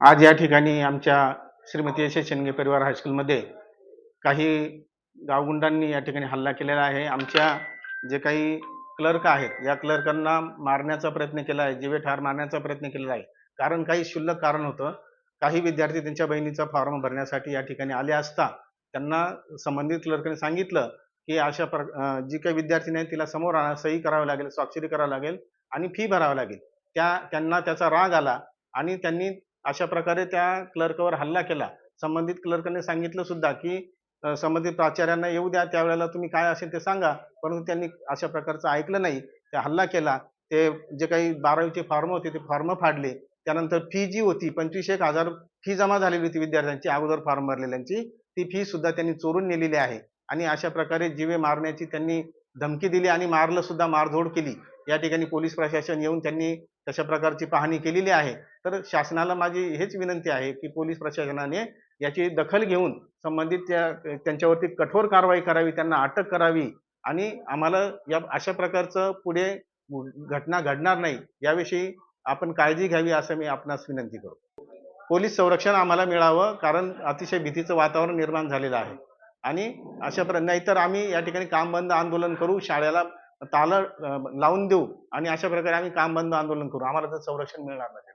आज या ठिकाणी आमच्या श्रीमती यशस परिवार हायस्कूलमध्ये काही गावगुंडांनी या ठिकाणी हल्ला केलेला आहे. आमच्या जे काही क्लर्क आहेत या क्लर्कांना मारण्याचा प्रयत्न केला आहे जीवे ठार मारण्याचा प्रयत्न केलेला आहे. कारण काही क्षुल्लक कारण होतं. काही विद्यार्थी त्यांच्या बहिणीचा फॉर्म भरण्यासाठी या ठिकाणी आले असता त्यांना संबंधित क्लर्कने सांगितलं की अशा प्र जी काही विद्यार्थी नाही तिला समोर आणा सही करावी लागेल स्वाक्षरी करावी लागेल आणि फी भरावी लागेल. त्या त्यांना त्याचा राग आला आणि त्यांनी अशा प्रकारे त्या क्लर्कवर हल्ला केला. संबंधित क्लर्कने सांगितलं सुद्धा की संबंधित प्राचार्यांना येऊ द्या त्यावेळेला तुम्ही काय असेल ते सांगा. परंतु त्यांनी अशा प्रकारचं ऐकलं नाही. ते हल्ला केला. ते जे काही बारावीचे फॉर्म होते ते फॉर्म फाडले. त्यानंतर फी जी होती पंचवीस एक हजार फी जमा झालेली होती विद्यार्थ्यांची अगोदर फॉर्म भरलेल्यांची. ती फी सुद्धा त्यांनी चोरून नेलेली आहे. आणि अशा प्रकारे जीवे मारण्याची त्यांनी धमकी दिली आणि मारलं सुद्धा मारधोड केली. या ठिकाणी पोलीस प्रशासन येऊन त्यांनी तशा प्रकारची पाहणी केलेली आहे. तर शासनाला माझी हेच विनंती आहे की पोलीस प्रशासनाने याची दखल घेऊन संबंधित त्या त्यांच्यावरती कठोर कारवाई करावी त्यांना अटक करावी आणि आम्हाला या अशा प्रकारचं पुढे घटना घडणार नाही याविषयी आपण काळजी घ्यावी असं मी आपणास विनंती करतो. पोलीस संरक्षण आम्हाला मिळावं कारण अतिशय भीतीचं वातावरण निर्माण झालेलं आहे. आणि अशा प्र नाहीतर आम्ही या ठिकाणी काम बंद आंदोलन करू शाळेला ताला लावून देऊ आणि अशा प्रकारे आम्ही काम बंद आंदोलन करू. आम्हाला तर संरक्षण मिळणार नाही.